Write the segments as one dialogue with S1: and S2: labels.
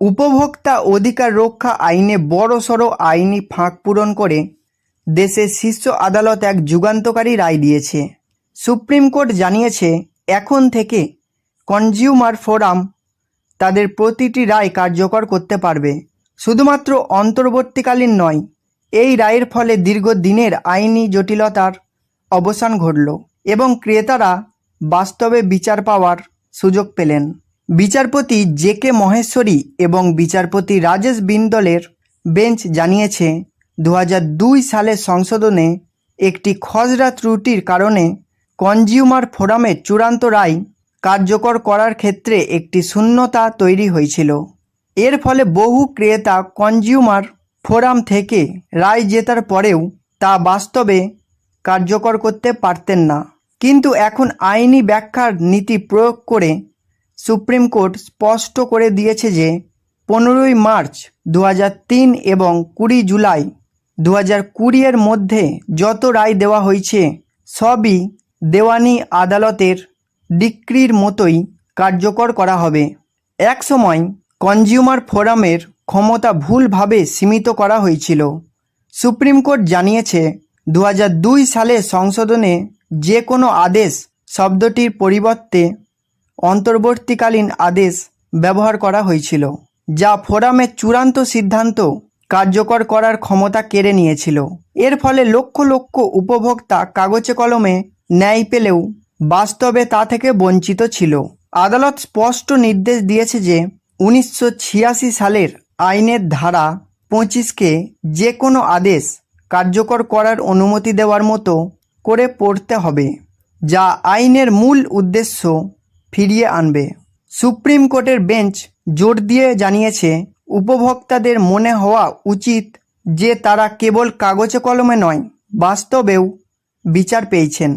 S1: উপভোক্তা অধিকার রক্ষা আইনে বড়সড় আইনি ফাঁক পূরণ করে দেশের শীর্ষ আদালত এক যুগান্তকারী রায় দিয়েছে। সুপ্রিম কোর্ট জানিয়েছে, এখন থেকে কনজিউমার ফোরাম তাদের প্রতিটি রায় কার্যকর করতে পারবে। শুধুমাত্র অন্তর্বর্তীকালীন নয়, এই রায়ের ফলে দীর্ঘদিনের আইনি জটিলতার অবসান ঘটল এবং ক্রেতারা বাস্তবে বিচার পাওয়ার সুযোগ পেলেন। বিচারপতি জে কে মহেশ্বরী এবং বিচারপতি রাজেশ বিন্দলের বেঞ্চ জানিয়েছে দু দুই সালের সংশোধনে একটি খসড়া ত্রুটির কারণে কনজিউমার ফোরামের চূড়ান্ত রায় কার্যকর করার ক্ষেত্রে একটি শূন্যতা তৈরি হয়েছিল। এর ফলে বহু ক্রেতা কনজিউমার ফোরাম থেকে রায় জেতার পরেও তা বাস্তবে কার্যকর করতে পারতেন না। কিন্তু এখন আইনি ব্যাখ্যার নীতি প্রয়োগ করে সুপ্রিম কোর্ট স্পষ্ট করে দিয়েছে যে পনেরোই মার্চ দু এবং কুড়ি জুলাই দু হাজার কুড়িয়ের মধ্যে যত রায় দেওয়া হয়েছে, সবই দেওয়ানি আদালতের ডিক্রির মতোই কার্যকর করা হবে। একসময় কনজিউমার ফোরামের ক্ষমতা ভুলভাবে সীমিত করা হয়েছিল। সুপ্রিম কোর্ট জানিয়েছে দু সালে সংশোধনে যে কোনো আদেশ শব্দটির পরিবর্তে অন্তর্বর্তীকালীন আদেশ ব্যবহার করা হয়েছিল, যা ফোরামের চূড়ান্ত সিদ্ধান্ত কার্যকর করার ক্ষমতা কেড়ে নিয়েছিল। এর ফলে লক্ষ লক্ষ উপভোক্তা কাগজে কলমে ন্যায় পেলেও বাস্তবে তা থেকে বঞ্চিত ছিল। আদালত স্পষ্ট নির্দেশ দিয়েছে যে, উনিশশো ছিয়াশি সালের আইনের ধারা পঁচিশকে যে কোনো আদেশ কার্যকর করার অনুমতি দেওয়ার মতো করে পড়তে হবে, যা আইনের মূল উদ্দেশ্য ফিরিয়ে আনবে। সুপ্রিম কোর্টের বেঞ্চ জোর দিয়ে জানিয়েছে, উপভোক্তাদের মনে হওয়া উচিত যে তারা কেবল কাগজে কলমে নয়, বাস্তবেও বিচার পেয়েছেন।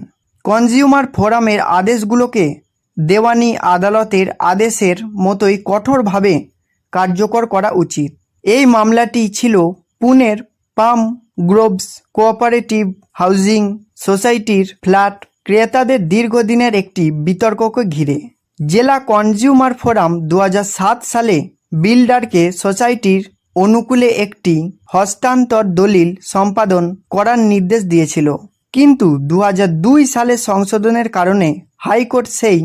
S1: কনজিউমার ফোরামের আদেশগুলোকে দেওয়ানি আদালতের আদেশের মতোই কঠোরভাবে কার্যকর করা উচিত। এই মামলাটি ছিল পুনের পাম গ্রোভস কোঅপারেটিভ হাউজিং সোসাইটির ফ্ল্যাট ক্রেতাদের দীর্ঘদিনের একটি বিতর্ককে ঘিরে জেলা কনজিউমার ফোরাম দু হাজার সাত সালে বিল্ডারকে সোসাইটির অনুকূলে একটি হস্তান্তর দলিল সম্পাদন করার নির্দেশ দিয়েছিল। কিন্তু দু সালের সংশোধনের কারণে হাইকোর্ট সেই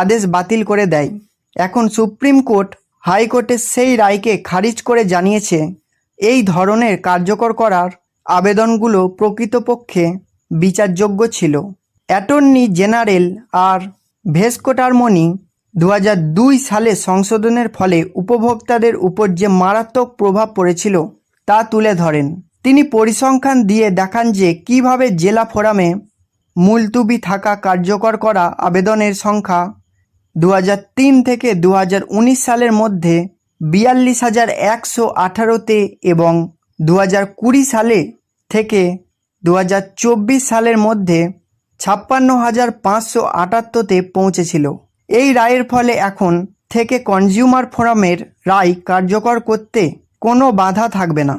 S1: আদেশ বাতিল করে দেয়। এখন সুপ্রিম কোর্ট হাইকোর্টের সেই রায়কে খারিজ করে জানিয়েছে, এই ধরনের কার্যকর করার আবেদনগুলো প্রকৃতপক্ষে বিচারযোগ্য ছিল। অ্যাটর্নি জেনারেল আর ভেস্কোটারমনি দু হাজার দুই সালে সংশোধনের ফলে উপভোক্তাদের উপর যে মারাত্মক প্রভাব পড়েছিল তা তুলে ধরেন। তিনি পরিসংখ্যান দিয়ে দেখান যে কীভাবে জেলা ফোরামে মুলতুবি থাকা কার্যকর করা আবেদনের সংখ্যা দু থেকে দু সালের মধ্যে বিয়াল্লিশ হাজার একশো আঠারোতে এবং দু সালে থেকে দু সালের মধ্যে ছাপ্পান্ন হাজার পাঁচশো আটাত্তরতে পৌঁছেছিল। এই রায়ের ফলে এখন থেকে কনজিউমার ফোরামের রায় কার্যকর করতে কোনো বাধা থাকবে না।